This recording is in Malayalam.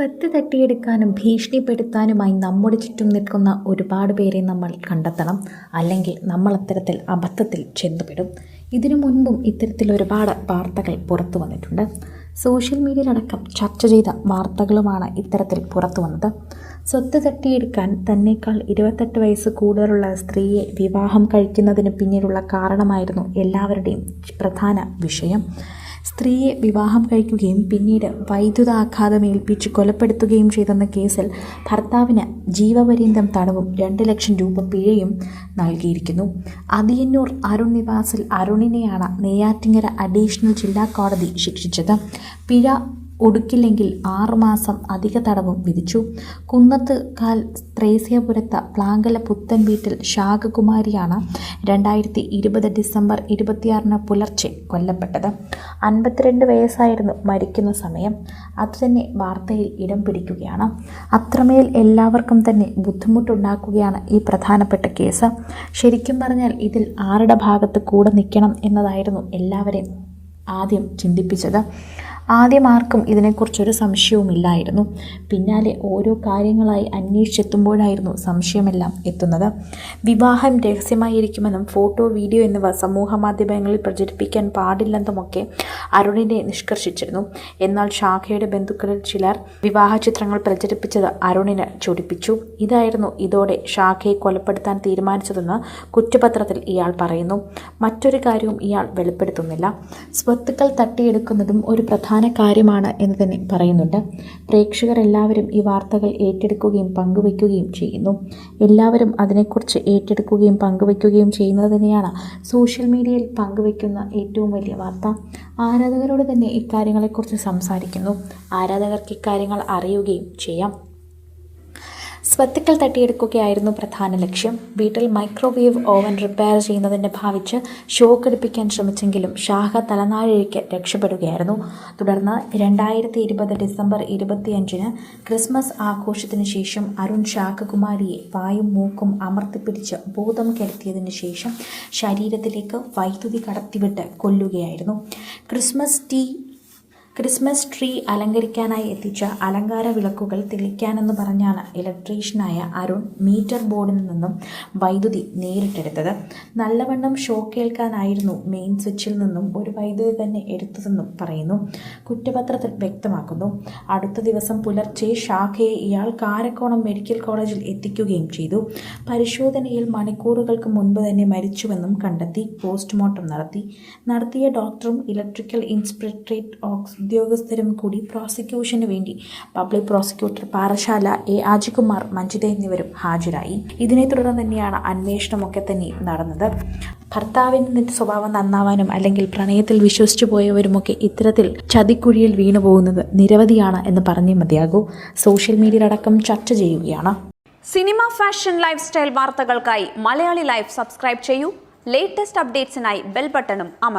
സ്വത്ത് തട്ടിയെടുക്കാനും ഭീഷണിപ്പെടുത്താനുമായി നമ്മുടെ ചുറ്റും നിൽക്കുന്ന ഒരുപാട് പേരെ നമ്മൾ കണ്ടെത്തണം. അല്ലെങ്കിൽ നമ്മൾ അത്തരത്തിൽ അബദ്ധത്തിൽ ചെന്നുപെടും. ഇതിനു മുൻപും ഇത്തരത്തിൽ ഒരുപാട് വാർത്തകൾ പുറത്തു വന്നിട്ടുണ്ട്. സോഷ്യൽ മീഡിയയിലടക്കം ചർച്ച ചെയ്ത വാർത്തകളുമാണ് ഇത്തരത്തിൽ പുറത്തു വന്നത്. സ്വത്ത് തട്ടിയെടുക്കാൻ തന്നേക്കാൾ ഇരുപത്തെട്ട് വയസ്സ് കൂടുതലുള്ള സ്ത്രീയെ വിവാഹം കഴിക്കുന്നതിന് പിന്നിലുള്ള കാരണമായിരുന്നു എല്ലാവരുടെയും പ്രധാന വിഷയം. സ്ത്രീയെ വിവാഹം കഴിക്കുകയും പിന്നീട് വൈദ്യുതാഘാതം ഏൽപ്പിച്ച് കൊലപ്പെടുത്തുകയും ചെയ്തെന്ന കേസിൽ ഭർത്താവിന് ജീവപര്യന്തം തടവും രണ്ട് ലക്ഷം രൂപ പിഴയും നൽകിയിരിക്കുന്നു. അതിയന്നൂർ അരുൺ നിവാസിൽ അരുണിനെയാണ് നെയ്യാറ്റിങ്ങര അഡീഷണൽ ജില്ലാ കോടതി ശിക്ഷിച്ചത്. പിഴ ഒടുക്കില്ലെങ്കിൽ ആറുമാസം അധിക തടവും വിധിച്ചു. കുന്നത്ത് കാൽ ത്രേസ്യപുരത്ത പ്ലാങ്കല പുത്തൻ വീട്ടിൽ ശാഖകുമാരിയാണ് രണ്ടായിരത്തി ഇരുപത് ഡിസംബർ ഇരുപത്തിയാറിന് പുലർച്ചെ കൊല്ലപ്പെട്ടത്. അൻപത്തിരണ്ട് വയസ്സായിരുന്നു മരിക്കുന്ന സമയം. അത് തന്നെ വാർത്തയിൽ ഇടം പിടിക്കുകയാണ്. അത്രമേൽ എല്ലാവർക്കും തന്നെ ബുദ്ധിമുട്ടുണ്ടാക്കുകയാണ് ഈ പ്രധാനപ്പെട്ട കേസ്. ശരിക്കും പറഞ്ഞാൽ ഇതിൽ ആരുടെ ഭാഗത്ത് കൂടെ നിൽക്കണം എന്നതായിരുന്നു എല്ലാവരെയും ആദ്യം ചിന്തിപ്പിച്ചത്. ആദ്യം ആർക്കും ഇതിനെക്കുറിച്ചൊരു സംശയവുമില്ലായിരുന്നു. പിന്നാലെ ഓരോ കാര്യങ്ങളായി അന്വേഷിച്ചെത്തുമ്പോഴായിരുന്നു സംശയമെല്ലാം എത്തുന്നത്. വിവാഹം രഹസ്യമായിരിക്കുമെന്നും ഫോട്ടോ വീഡിയോ എന്നിവ സമൂഹ മാധ്യമങ്ങളിൽ പ്രചരിപ്പിക്കാൻ പാടില്ലെന്നുമൊക്കെ അരുണിനെ നിഷ്കർഷിച്ചിരുന്നു. എന്നാൽ ശാഖയുടെ ബന്ധുക്കളിൽ ചിലർ വിവാഹ ചിത്രങ്ങൾ പ്രചരിപ്പിച്ചത് അരുണിന് ചൊടിപ്പിച്ചു. ഇതായിരുന്നു ഇതോടെ ശാഖയെ കൊലപ്പെടുത്താൻ തീരുമാനിച്ചതെന്ന് കുറ്റപത്രത്തിൽ ഇയാൾ പറയുന്നു. മറ്റൊരു കാര്യവും ഇയാൾ വെളിപ്പെടുത്തുന്നില്ല. സ്വത്തുക്കൾ തട്ടിയെടുക്കുന്നതും ഒരു പ്രധാന കാര്യമാണ് എന്ന് തന്നെ പറയുന്നുണ്ട്. പ്രേക്ഷകർ എല്ലാവരും ഈ വാർത്തകൾ ഏറ്റെടുക്കുകയും പങ്കുവയ്ക്കുകയും ചെയ്യുന്നു. എല്ലാവരും അതിനെക്കുറിച്ച് ഏറ്റെടുക്കുകയും പങ്കുവയ്ക്കുകയും ചെയ്യുന്നത് തന്നെയാണ് സോഷ്യൽ മീഡിയയിൽ പങ്കുവയ്ക്കുന്ന ഏറ്റവും വലിയ വാർത്ത. ആരാധകരോട് തന്നെ ഇക്കാര്യങ്ങളെക്കുറിച്ച് സംസാരിക്കുന്നു. ആരാധകർക്ക് ഇക്കാര്യങ്ങൾ അറിയുകയും ചെയ്യാം. സ്വത്തുക്കൾ തട്ടിയെടുക്കുകയായിരുന്നു പ്രധാന ലക്ഷ്യം. വീട്ടിൽ മൈക്രോവേവ് ഓവൻ റിപ്പയർ ചെയ്യുന്നതിന്റെ ഭാവിച്ച് ഷോക്ക് എടുപ്പിക്കാൻ ശ്രമിച്ചെങ്കിലും ഷാഹ തലനാഴിക്ക് രക്ഷപ്പെടുകയായിരുന്നു. തുടർന്ന് രണ്ടായിരത്തി ഇരുപത് ഡിസംബർ ഇരുപത്തിയഞ്ചിന് ക്രിസ്മസ് ആഘോഷത്തിന് ശേഷം അരുൺ ശാഖകുമാരിയെ വായും മൂക്കും അമർത്തിപ്പിടിച്ച് ബോധം കെടുത്തിയതിന് ശേഷം ശരീരത്തിലേക്ക് വൈദ്യുതി കടത്തിവിട്ട് കൊല്ലുകയായിരുന്നു. ക്രിസ്മസ് ടീ ക്രിസ്മസ് ട്രീ അലങ്കരിക്കാനായി എത്തിച്ച അലങ്കാര വിളക്കുകൾ തെളിക്കാനെന്ന് പറഞ്ഞാണ് ഇലക്ട്രീഷ്യനായ അരുൺ മീറ്റർ ബോർഡിൽ നിന്നും വൈദ്യുതി നേരിട്ടെടുത്തത്. നല്ലവണ്ണം ഷോ കേൾക്കാനായിരുന്നു മെയിൻ സ്വിച്ചിൽ നിന്നും ഒരു വൈദ്യുതി തന്നെ എടുത്തതെന്നും പറയുന്നു. കുറ്റപത്രത്തിൽ വ്യക്തമാക്കുന്നു. അടുത്ത ദിവസം പുലർച്ചെ ശാഖയെ ഇയാൾ കാരക്കോണം മെഡിക്കൽ കോളേജിൽ എത്തിക്കുകയും ചെയ്തു. പരിശോധനയിൽ മണിക്കൂറുകൾക്ക് മുൻപ് തന്നെ മരിച്ചുവെന്നും കണ്ടെത്തി പോസ്റ്റ്മോർട്ടം നടത്തി. നടത്തിയ ഡോക്ടറും ഇലക്ട്രിക്കൽ ഇൻസ്പെക്ടറേറ്റ് ഉദ്യോഗസ്ഥരും കൂടി പ്രോസിക്യൂഷന് വേണ്ടി public prosecutor Parassala A. Ajikumar Manjitha എന്നിവരും ഹാജരായി. ഇതിനെ തുടർന്ന് തന്നെയാണ് അന്വേഷണമൊക്കെ തന്നെ നടന്നത്. ഭർത്താവിന്റെ സ്വഭാവം നന്നാവാനും അല്ലെങ്കിൽ പ്രണയത്തിൽ വിശ്വസിച്ചു പോയവരുമൊക്കെ ഇത്തരത്തിൽ ചതിക്കുഴിയിൽ വീണു പോകുന്നത് നിരവധിയാണ് എന്ന് പറഞ്ഞേ മതിയാകൂ. സോഷ്യൽ മീഡിയയിലടക്കം ചർച്ച ചെയ്യുകയാണ്. സിനിമ ഫാഷൻ ലൈഫ് സ്റ്റൈൽ വാർത്തകൾക്കായി മലയാളി ലൈഫ് സബ്സ്ക്രൈബ് ചെയ്യൂ. ലേറ്റസ്റ്റ് അപ്ഡേറ്റ്സിനായി ബെൽ ബട്ടണും അമർ